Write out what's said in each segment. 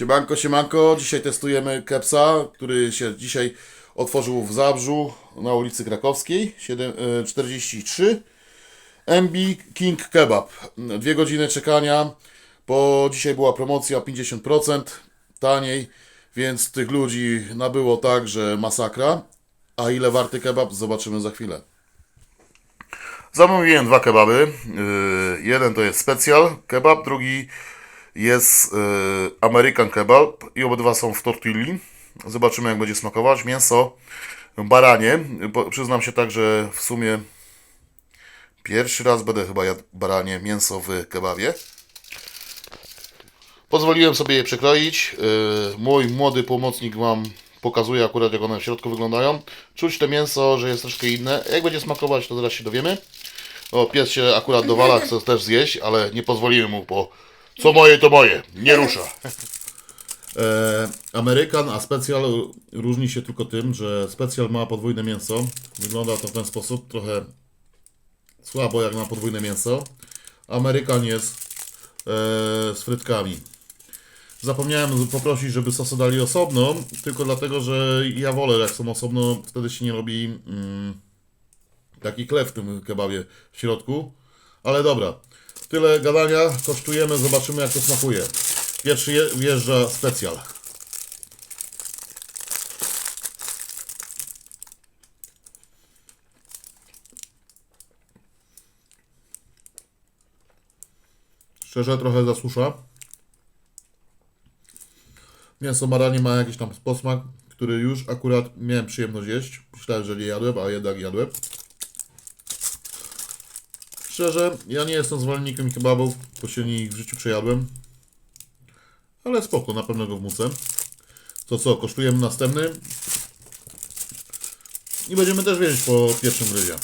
Siemanko, siemanko. Dzisiaj testujemy kepsa, który się dzisiaj otworzył w Zabrzu na ulicy Krakowskiej 7, e, 43. MB King Kebab. Dwie godziny czekania, bo dzisiaj była promocja 50% taniej, więc tych ludzi nabyło tak, że masakra. A ile warty kebab zobaczymy za chwilę. Zamówiłem dwa kebaby. Yy, jeden to jest specjal kebab, drugi jest yy, American kebab i obydwa są w tortilli. Zobaczymy jak będzie smakować. Mięso baranie. Przyznam się tak, że w sumie pierwszy raz będę chyba jadł baranie mięso w kebabie. Pozwoliłem sobie je przekroić. Yy, Mój młody pomocnik Wam pokazuje akurat jak one w środku wyglądają. Czuć to mięso, że jest troszkę inne. Jak będzie smakować, to zaraz się dowiemy. O, pies się akurat dowala, chce też zjeść, ale nie pozwoliłem mu, bo co moje, to moje. Nie rusza. E, Amerykan, a specjal różni się tylko tym, że specjal ma podwójne mięso. Wygląda to w ten sposób, trochę słabo jak na podwójne mięso. Amerykan jest e, z frytkami. Zapomniałem poprosić, żeby sosy dali osobno, tylko dlatego, że ja wolę jak są osobno, wtedy się nie robi mm, taki chleb w tym kebabie w środku. Ale dobra, tyle gadania, kosztujemy, zobaczymy jak to smakuje. Pierwszy je, wjeżdża specjal. Szczerze trochę zasusza. Mięso baranie ma jakiś tam posmak, który już akurat miałem przyjemność jeść. Myślałem, że nie jadłem, a jednak jadłem. Szczerze, ja nie jestem zwolennikiem kebabów, bo się ich w życiu przejadłem. Ale spoko, na pewno go wmucę. To co, kosztujemy następny. I będziemy też wiedzieć po pierwszym ryzie.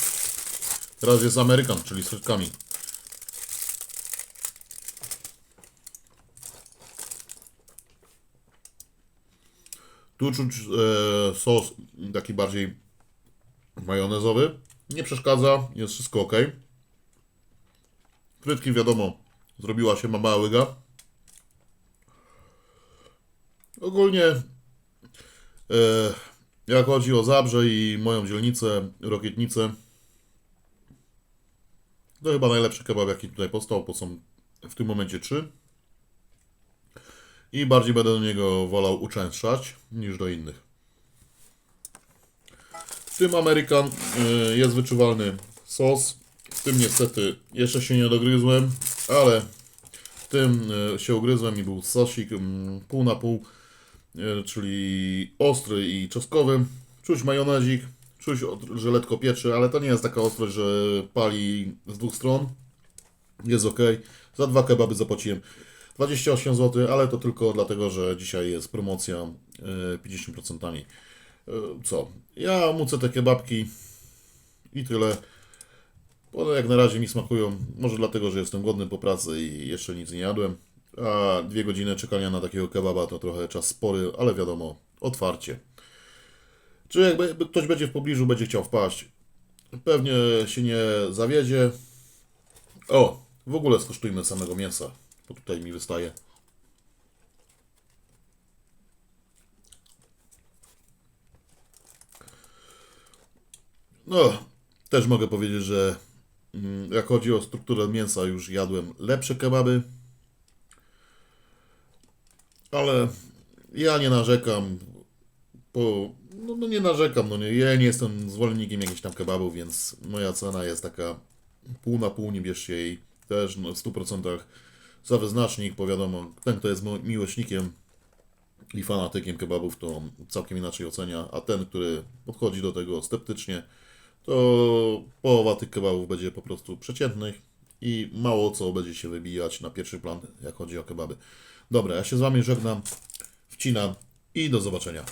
Teraz jest Amerykan, czyli z frytkami. Tu czuć e, sos taki bardziej majonezowy. Nie przeszkadza, jest wszystko ok. Frytki wiadomo, zrobiła się mama łyga. Ogólnie e, jak chodzi o Zabrze i moją dzielnicę, Rokietnicę, to chyba najlepszy kebab jaki tutaj powstał, bo są w tym momencie trzy. I bardziej będę do niego wolał uczęszczać niż do innych. W tym Amerykan y, jest wyczuwalny sos. Tym niestety jeszcze się nie dogryzłem, ale tym y, się ugryzłem i był sosik mm, pół na pół, y, czyli ostry i czosnkowy. Czuć majonezik, czuć, że letko pieczy, ale to nie jest taka ostrość, że pali z dwóch stron. Jest ok. Za dwa kebaby zapłaciłem 28 zł, ale to tylko dlatego, że dzisiaj jest promocja e, 50% taniej. E, Co? Ja mucę te kebabki i tyle. One jak na razie mi smakują. Może dlatego, że jestem głodny po pracy i jeszcze nic nie jadłem. A dwie godziny czekania na takiego kebaba to trochę czas spory, ale wiadomo, otwarcie. Czy jakby ktoś będzie w pobliżu, będzie chciał wpaść, pewnie się nie zawiedzie. O, w ogóle skosztujmy samego mięsa, bo tutaj mi wystaje. No, też mogę powiedzieć, że jak chodzi o strukturę mięsa, już jadłem lepsze kebaby. Ale ja nie narzekam, bo no, no nie narzekam, no nie, ja nie jestem zwolennikiem jakichś tam kebabów, więc moja cena jest taka pół na pół, nie bierzcie jej też no, w 100% za wyznacznik, bo wiadomo, ten kto jest miłośnikiem i fanatykiem kebabów, to całkiem inaczej ocenia, a ten, który podchodzi do tego sceptycznie, to połowa tych kebabów będzie po prostu przeciętnych i mało co będzie się wybijać na pierwszy plan, jak chodzi o kebaby. Dobra, ja się z Wami żegnam, wcinam i do zobaczenia.